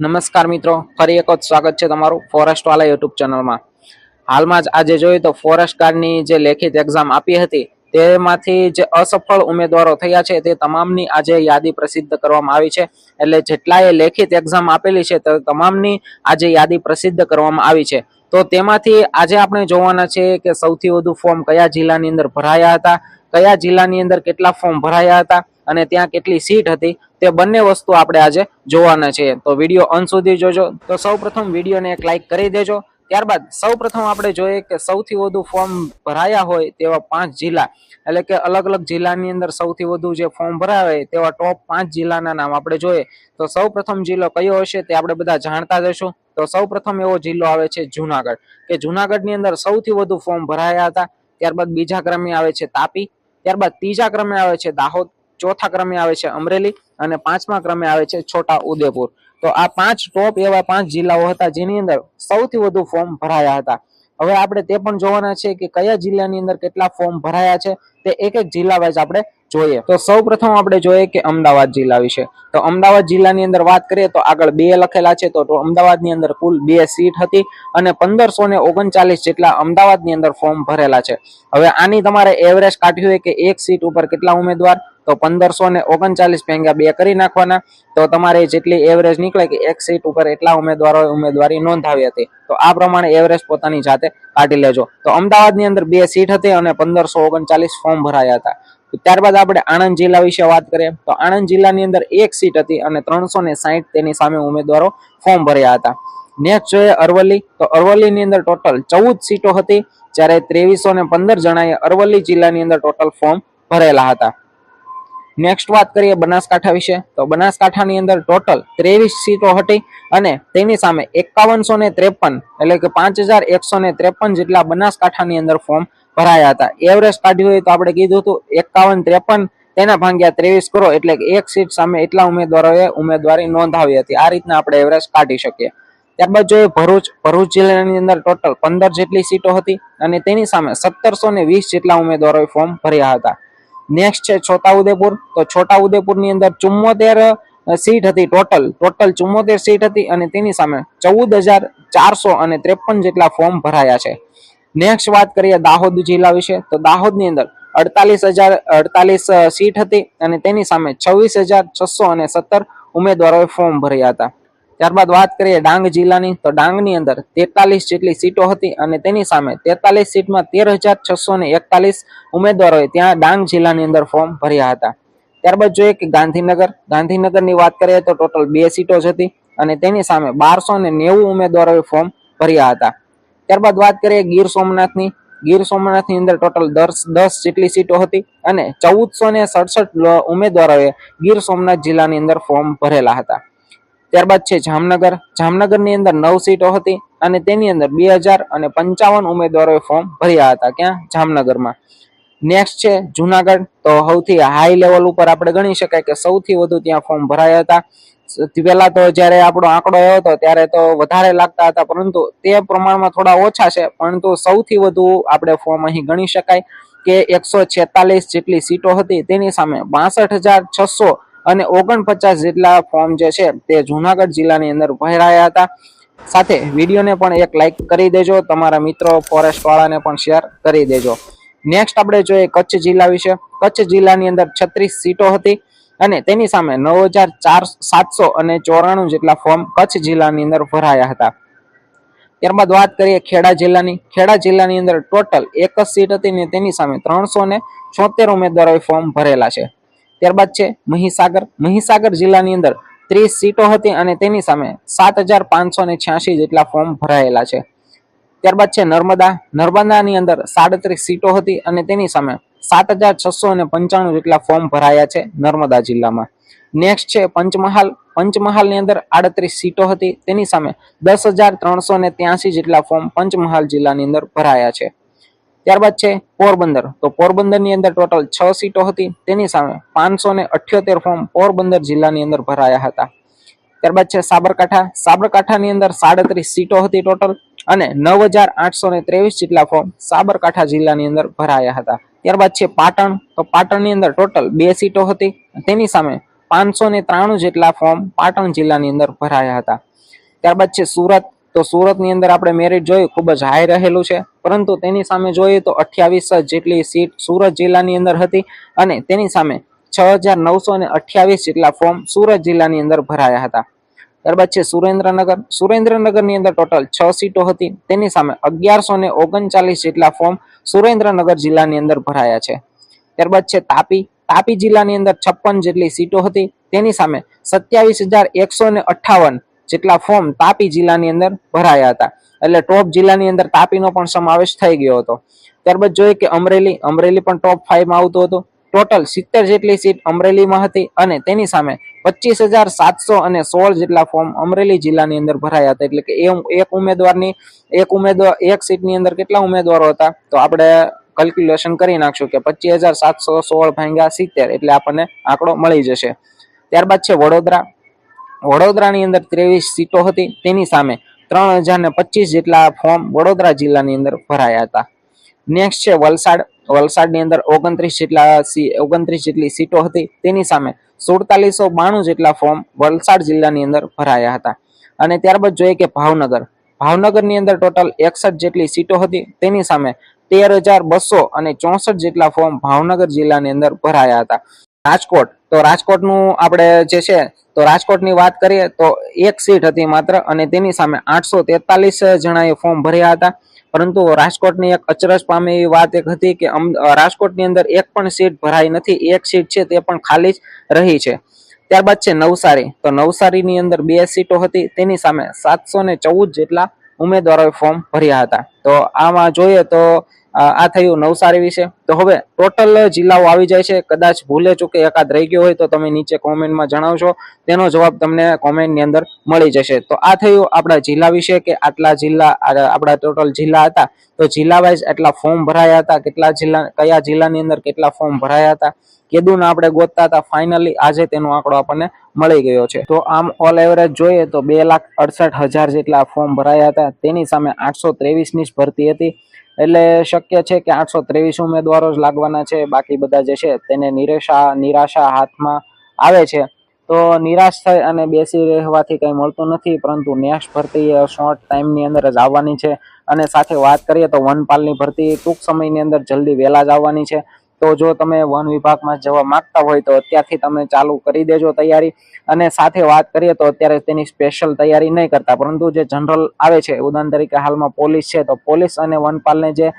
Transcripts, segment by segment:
નમસ્કાર મિત્રો, ફરી એક વખત સ્વાગત છે તમારું ફોરેસ્ટ વાલા યુટ્યુબ ચેનલમાં. હાલમાં જ આજે જોઈએ તો ફોરેસ્ટ ગાર્ડની જે લેખિત એક્ઝામ આપી હતી, તેમાંથી જે અસફળ ઉમેદવારો થયા છે, તે તમામની આજે યાદી પ્રસિદ્ધ કરવામાં આવી છે. એટલે જેટલાએ લેખિત એક્ઝામ આપેલી છે, તે તમામની આજે યાદી પ્રસિદ્ધ કરવામાં આવી છે. તો તેમાંથી આજે આપણે જોવાના છે કે સૌથી વધુ ફોર્મ કયા જિલ્લાની અંદર ભરાયા હતા, કયા જિલ્લાની અંદર કેટલા ફોર્મ ભરાયા હતા, અને ત્યાં કેટલી સીટ હતી તે બંને વસ્તુ આપણે આજે જોવાના છે. તો વીડિયો અંત સુધી જોજો. તો સૌ પ્રથમ વિડીયોને એક લાઈક કરી દેજો. ત્યારબાદ સૌ પ્રથમ આપણે જોઈએ કે સૌથી વધુ ફોર્મ ભરાયા હોય તેવા પાંચ જિલ્લા. એટલે કે અલગ અલગ જિલ્લાની અંદર સૌથી વધુ જે ફોર્મ ભરાયા હોય તેવા ટોપ પાંચ જિલ્લાના નામ આપણે જોઈએ. તો સૌ પ્રથમ જિલ્લો કયો હશે તે આપણે બધા જાણતા જશું તો સૌ પ્રથમ એવો જિલ્લો આવે છે જુનાગઢ. કે જુનાગઢની અંદર સૌથી વધુ ફોર્મ ભરાયા હતા. ત્યારબાદ બીજા ક્રમે આવે છે તાપી. ત્યારબાદ ત્રીજા ક્રમે આવે છે દાહોદ. ચોથા ક્રમે આવે છે અમરેલી અને પાંચમા ક્રમે આવે છે છોટા ઉદેપુર. તો આ પાંચ ટોપ એવા પાંચ જિલ્લાઓ હતા જેની અંદર સૌથી વધુ ફોર્મ ભરાયા હતા. હવે આપણે તે પણ જોવાના છે કે કયા જિલ્લાની અંદર કેટલા ફોર્મ ભરાયા છે તે એક એક જિલ્લા વાઇઝ આપણે જોઈએ. તો સૌ પ્રથમ આપણે જોઈએ કે અમદાવાદ જિલ્લા વિશે. તો અમદાવાદ જિલ્લાની અંદર વાત કરીએ તો આગળ બે લખેલા છે. તો અમદાવાદની અંદર કુલ બે સીટ હતી અને પંદરસો ને ઓગણચાલીસ જેટલા અમદાવાદની અંદર ફોર્મ ભરેલા છે. હવે આની તમારે એવરેજ કાઢવી હોય કે એક સીટ ઉપર કેટલા ઉમેદવાર તો પંદરસો ને ઓગણચાલીસ ભેંગ્યા બે કરી નાખવાના. તો તમારે જેટલી એવરેજ નીકળે કે એક સીટ ઉપર એટલા ઉમેદવારો ઉમેદવારી નોંધાવી હતી. તો આ પ્રમાણે એવરેજ પોતાની જાતે કાઢી લેજો. તો અમદાવાદની અંદર બે સીટ હતી અને પંદરસો ઓગણચાલીસ ફોર્મ ભરાયા હતા. ત્યારબાદ આપણે આણંદ જિલ્લા વિશે વાત કરીએ. તો આણંદ જિલ્લાની અંદર એક સીટ હતી અને ત્રણસો ને સાહીઠ તેની સામે ઉમેદવારો ફોર્મ ભર્યા હતા. નેક્સ્ટ જોઈએ અરવલ્લી. તો અરવલ્લીની અંદર ટોટલ ચૌદ સીટો હતી. જ્યારે ત્રેવીસો ને પંદર જણાએ અરવલ્લી જિલ્લાની અંદર ટોટલ ફોર્મ ભરેલા હતા. નેક્સ્ટ વાત કરીએ બનાસકાંઠા વિશે. તો બનાસકાંઠાની અંદર ટોટલ ત્રેવીસ સીટો હતી અને તેની સામે એકાવનસો ને ત્રેપન એટલે કે પાંચ હજાર એકસો ને ત્રેપન જેટલા બનાસકાંઠાની અંદર ફોર્મ ભરાયા હતા. એવરેજ કાઢ્યું હોય તો આપણે કીધું હતું એકાવન ત્રેપન, તેના ભાંગ્યા ત્રેવીસ કરો એટલે કે એક સીટ સામે એટલા ઉમેદવારોએ ઉમેદવારી નોંધાવી હતી. આ રીતના આપણે એવરેજ કાઢી શકીએ. ત્યારબાદ જોઈએ ભરૂચ. ભરૂચ જિલ્લાની અંદર ટોટલ પંદર જેટલી સીટો હતી અને તેની સામે સત્તરસો ને વીસ જેટલા ઉમેદવારોએ ફોર્મ ભર્યા હતા. નેક્સ્ટ છે છોટાઉદેપુર. તો છોટાઉદેપુરની અંદર ચુમ્મોતેર સીટ હતી ટોટલ ટોટલ ચુમ્મોતેર સીટ હતી અને તેની સામે ચૌદ હજાર ચારસો અને ત્રેપન જેટલા ફોર્મ ભરાયા છે. નેક્સ્ટ વાત કરીએ દાહોદ જિલ્લા વિશે. તો દાહોદની અંદર અડતાલીસ હજાર, અડતાલીસ સીટ હતી અને તેની સામે છવ્વીસ હજાર છસો અને સત્તર ઉમેદવારોએ ફોર્મ ભર્યા હતા. ત્યારબાદ વાત કરીએ ડાંગ જિલ્લાની, તો ડાંગની અંદર તેતાલીસ જેટલી સીટો હતી અને તેની સામે તેતાલીસ સીટમાં તેર હજાર છસો ને એકતાલીસ ઉમેદવારોએ ત્યાં ડાંગ જિલ્લાની અંદર ફોર્મ ભર્યા હતા. ત્યારબાદ જોઈએ કે ગાંધીનગર, ગાંધીનગરની વાત કરીએ તો ટોટલ બે સીટો જ હતી અને તેની સામે બારસો ને નેવું ઉમેદવારોએ ફોર્મ ભર્યા હતા. ત્યારબાદ વાત કરીએ ગીર સોમનાથની ગીર સોમનાથની અંદર ટોટલ દસ દસ જેટલી સીટો હતી અને ચૌદસો ને સડસઠ ઉમેદવારોએ ગીર સોમનાથ જિલ્લાની અંદર ફોર્મ ભરેલા હતા. ત્યારબાદ છે જામનગર. જામનગરની અંદર નવ સીટો હતી અને તેની અંદર બે હજાર અને પંચાવન ઉમેદવારોએ ફોર્મ ભર્યા હતા. ક્યાં? જામનગરમાં. નેક્સ્ટ છે જુનાગઢ. તો સૌથી હાઈ લેવલ ઉપર આપણે ગણી શકાય કે સૌથી વધુ ત્યાં ફોર્મ ભરાયા હતા. પહેલા તો જ્યારે આપણો આંકડો આવ્યો હતો ત્યારે તો વધારે લાગતા હતા, પરંતુ તે પ્રમાણમાં થોડા ઓછા છે, પરંતુ સૌથી વધુ આપણે ફોર્મ અહીં ગણી શકાય કે એકસો જેટલી સીટો હતી. તેની સામે બાસઠ હજાર છસો અને ઓગણપચાસ જેટલા ફોર્મ જે છે તે જુનાગઢ જિલ્લાની અંદર ભરાયા હતા. સાથે વિડીયોને પણ એક લાઇક કરી દેજો, તમારા મિત્રો ફોરેસ્ટવાળાને પણ શેર કરી દેજો. નેક્સ્ટ આપણે જોઈએ કચ્છ જિલ્લા વિશે. કચ્છ જિલ્લાની અંદર છત્રીસ સીટો હતી અને તેની સામે નવ હજાર ચાર સાતસો અને ચોરાણું જેટલા ફોર્મ કચ્છ જિલ્લાની અંદર ભરાયા હતા. ત્યારબાદ વાત કરીએ ખેડા જિલ્લાની. ખેડા જિલ્લાની અંદર ટોટલ એક જ સીટ હતી ને તેની સામે ત્રણસો ને છોતેર ઉમેદવારોએ ફોર્મ ભરેલા છે. ત્યારબાદ છે મહીસાગર. મહીસાગર જિલ્લાની અંદર ત્રીસ સીટો હતી અને તેની સામે સાત હજાર પાંચસો ને છ્યાસી જેટલા ફોર્મ ભરાયેલા છે. ત્યારબાદ છે નર્મદા. નર્મદાની અંદર સાડત્રીસ સીટો હતી અને તેની સામે સાત હજાર છસો અને પંચાણું જેટલા ફોર્મ ભરાયા છે નર્મદા જિલ્લામાં. નેક્સ્ટ છે પંચમહાલ. પંચમહાલની અંદર આડત્રીસ સીટો હતી. તેની સામે દસ હજાર ત્રણસો ને ત્યાસી જેટલા ફોર્મ પંચમહાલ જિલ્લાની અંદર ભરાયા છે. ત્યારબાદ છે પોરબંદર. તો પોરબંદરની અંદર ટોટલ છ સીટો હતી. તેની સામે પાંચસો ને અઠ્યોતેર ફોર્મ પોરબંદર જિલ્લાની અંદર ભરાયા હતા. ત્યારબાદ છે સાબરકાંઠા. સાબરકાંઠાની અંદર સાડત્રીસ સીટો હતી ટોટલ અને નવ હજાર આઠસો ને ત્રેવીસ જેટલા ફોર્મ સાબરકાંઠા જિલ્લાની અંદર ભરાયા હતા. ત્યારબાદ છે પાટણ. તો પાટણની અંદર ટોટલ બે સીટો હતી. તેની સામે પાંચસો ને ત્રાણું જેટલા ફોર્મ પાટણ જિલ્લાની અંદર ભરાયા હતા. ત્યારબાદ છે સુરત. તો સુરતની અંદર આપણે મેરિટ જોયું ખૂબ જ હાઈ રહેલું છે. પરંતુ તેની સામે જોઈએ તો અઠ્યાવીસ જેટલી સીટ સુરત જિલ્લાની અંદર હતી અને તેની સામે છ હજાર નવસો ને અઠ્યાવીસ જેટલા ફોર્મ સુરત જિલ્લાની અંદર ભરાયા હતા. ત્યારબાદ છે સુરેન્દ્રનગર. સુરેન્દ્રનગરની અંદર ટોટલ છ સીટો હતી. તેની સામે અગિયારસો ને ઓગણચાલીસ જેટલા ફોર્મ સુરેન્દ્રનગર જિલ્લાની અંદર ભરાયા છે. ત્યારબાદ છે તાપી. તાપી જિલ્લાની અંદર છપ્પન જેટલી સીટો હતી. તેની સામે સત્યાવીસ હજાર એકસો ને જેટલા ફોર્મ તાપી જિલ્લાની અંદર ભરાયા હતા. એટલે ટોપ જિલ્લાની અંદર તાપીનો પણ સમાવેશ થઈ ગયો હતો. ત્યારબાદ જોઈએ કે અમરેલી અમરેલી પણ ટોપ ફાઈવમાં આવતું હતું. ટોટલ સિત્તેર જેટલી સીટ અમરેલીમાં હતી અને તેની સામે પચીસ હજાર સાતસો અને સોળ જેટલા ફોર્મ અમરેલી જિલ્લાની અંદર ભરાયા હતા. એટલે કે એક ઉમેદવારની, એક ઉમેદવાર, એક સીટની અંદર કેટલા ઉમેદવારો હતા? તો આપણે કેલ્ક્યુલેશન કરી નાખશું કે પચીસ હજાર સાતસો સોળ ભાંગ્યા સિત્તેર એટલે આપણને આંકડો મળી જશે. ત્યારબાદ છે વડોદરા. વડોદરાની અંદર ત્રેવીસ સીટો હતી. તેની સામે ત્રણ હજાર ને પચીસ જેટલા ફોર્મ વડોદરા જિલ્લાની અંદર ભરાયા હતા. નેક્સ્ટ છે વલસાડ. વલસાડની અંદર ઓગણત્રીસ જેટલા ઓગણત્રીસ જેટલી સીટો હતી. તેની સામે સુડતાલીસો બાણું જેટલા ફોર્મ વલસાડ જિલ્લાની અંદર ભરાયા હતા. અને ત્યારબાદ જોઈએ કે ભાવનગર. ભાવનગરની અંદર ટોટલ એકસઠ જેટલી સીટો હતી. તેની સામે તેર હજાર બસો અને ચોસઠ જેટલા ફોર્મ ભાવનગર જિલ્લાની અંદર ભરાયા હતા. રાજકોટ. તો રાજકોટનું આપણે જે છે, તો રાજકોટની વાત કરીએ, તો એક સીટ હતી માત્ર અને તેની સામે આઠસો તેતાલીસ જણાએ ફોર્મ ભર્યા હતા. પરંતુ રાજકોટની એક અચરજ પામે એવી વાત એક હતી કે રાજકોટની અંદર એક પણ સીટ ભરાઈ નથી, એક સીટ છે તે પણ ખાલી જ રહી છે. ત્યારબાદ છે નવસારી, તો નવસારીની અંદર બે સીટો હતી, તેની સામે સાતસો ને ચૌદ જેટલા ઉમેદવારોએ ફોર્મ ભર્યા હતા. તો આમાં જોઈએ તો આ થયું નવસારી વિશે. તો હવે ટોટલ જિલ્લાઓ આવી જાય છે. કદાચ ભૂલે ચૂકે એકાદ રહી ગયો હોય તો તમે નીચે કોમેન્ટમાં જણાવશો તેનો જવાબ તમને કોમેન્ટની અંદર મળી જશે. તો આ થયું આપણા જિલ્લા વિશે કે આટલા જિલ્લા આપણા ટોટલ જિલ્લા હતા. તો જિલ્લા વાઇઝ એટલા ફોર્મ ભરાયા હતા. કેટલા જિલ્લા, કયા જિલ્લાની અંદર કેટલા ફોર્મ ભરાયા હતા. કેદુના આપણે ગોતતા હતા. ફાઇનલી આજે તેનો આંકડો આપણને મળી ગયો છે. તો આમ ઓલ એવરેજ જોઈએ તો બે લાખ અડસઠ હજાર જેટલા ફોર્મ ભરાયા હતા. તેની સામે આઠસો ત્રેવીસની જ ભરતી હતી. એટલે શક્ય છે કે આઠસો ત્રેવીસ ઉમેદવારો જ લાગવાના છે. બાકી બધા જે છે તેને નિરાશા નિરાશા હાથમાં આવે છે. તો નિરાશ થઈ અને બેસી રહેવાથી કંઈ મળતું નથી, પરંતુ નેક્સ્ટ ભરતી એ શોર્ટ ટાઈમની અંદર જ આવવાની છે. અને સાથે વાત કરીએ તો વનપાલની ભરતી ટૂંક સમયની અંદર જલ્દી વહેલા જ આવવાની છે. તો જો તમે વન વિભાગમાં જવા માંગતા હોય તો અત્યારથી તમે ચાલુ કરી દેજો તૈયારી. અને સાથે વાત કરીએ તો અત્યારે તેની સ્પેશિયલ તૈયારી નહીં કરતા, પરંતુ જે જનરલ આવે છે, ઉદાહરણ તરીકે હાલમાં પોલીસ છે, તો પોલીસ અને વનપાલને જે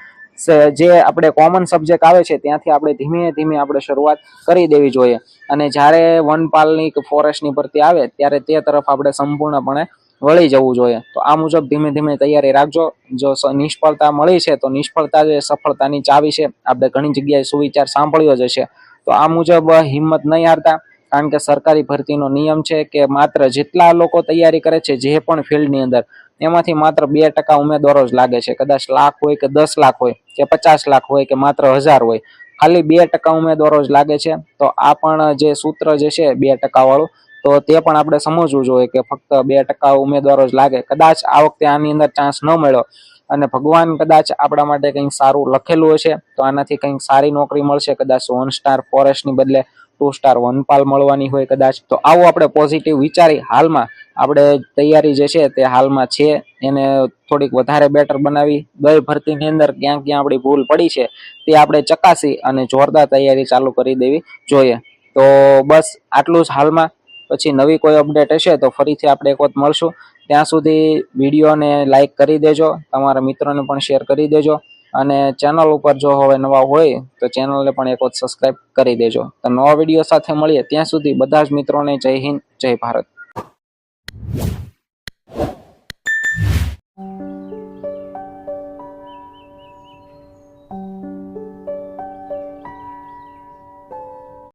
જે આપણે કોમન સબ્જેક્ટ આવે છે, ત્યાંથી આપણે ધીમે ધીમે આપણે શરૂઆત કરી દેવી જોઈએ. અને જ્યારે વનપાલની ફોરેસ્ટની ભરતી આવે, ત્યારે તે તરફ આપણે સંપૂર્ણપણે વળી જવું જોઈએ. તો આ મુજબ ધીમે ધીમે તૈયારી રાખજો. જો નિષ્ફળતા મળી છે, તો નિષ્ફળતા જે સફળતાની ચાવી છે, આપણે ઘણી જગ્યાએ સુવિચાર સાંભળ્યો જ હશે. તો આ મુજબ હિંમત નહીં હારતા, કારણ કે સરકારી ભરતીનો નિયમ છે કે માત્ર જેટલા લોકો તૈયારી કરે છે, જે પણ ફિલ્ડની અંદર, એમાંથી માત્ર બે ટકા ઉમેદવારો જ લાગે છે. કદાચ લાખ હોય કે દસ લાખ હોય, કે પચાસ લાખ હોય, કે માત્ર હજાર હોય, ખાલી બે ટકા ઉમેદવારો જ લાગે છે. તો આ પણ જે સૂત્ર જે છે, બે ટકા વાળું તો તે પણ આપણે સમજવું જોઈએ કે ફક્ત બે ટકા ઉમેદવારો જ લાગે. કદાચ આ વખતે આની અંદર ચાન્સ ન મળ્યો અને ભગવાન કદાચ આપણા માટે કંઈક સારું લખેલું હશે, તો આનાથી કંઈક સારી નોકરી મળશે. કદાચ વન સ્ટાર ફોરેસ્ટની બદલે ટુ સ્ટાર વનપાલ મળવાની હોય કદાચ. તો આવું આપણે પોઝિટિવ વિચારી હાલમાં આપણે તૈયારી જે છે તે હાલમાં છે. એને થોડીક વધારે બેટર બનાવી. ગઈ ભરતીની અંદર ક્યાં ક્યાં આપણી ભૂલ પડી છે તે આપણે ચકાસી અને જોરદાર તૈયારી ચાલુ કરી દેવી જોઈએ. તો બસ આટલું જ હાલમાં. પછી નવી કોઈ અપડેટ હશે તો ફરીથી આપણે એક વખત મળશું. ત્યાં સુધી વિડીયોને લાઇક કરી દેજો, તમારા મિત્રોને પણ શેર કરી દેજો અને ચેનલ ઉપર જો હવે નવા હોય તો ચેનલને પણ એક વખત સબસ્ક્રાઈબ કરી દેજો. તો નવા વીડિયો સાથે મળીએ ત્યાં સુધી બધા જ મિત્રોને જય હિન્દ, જય ભારત.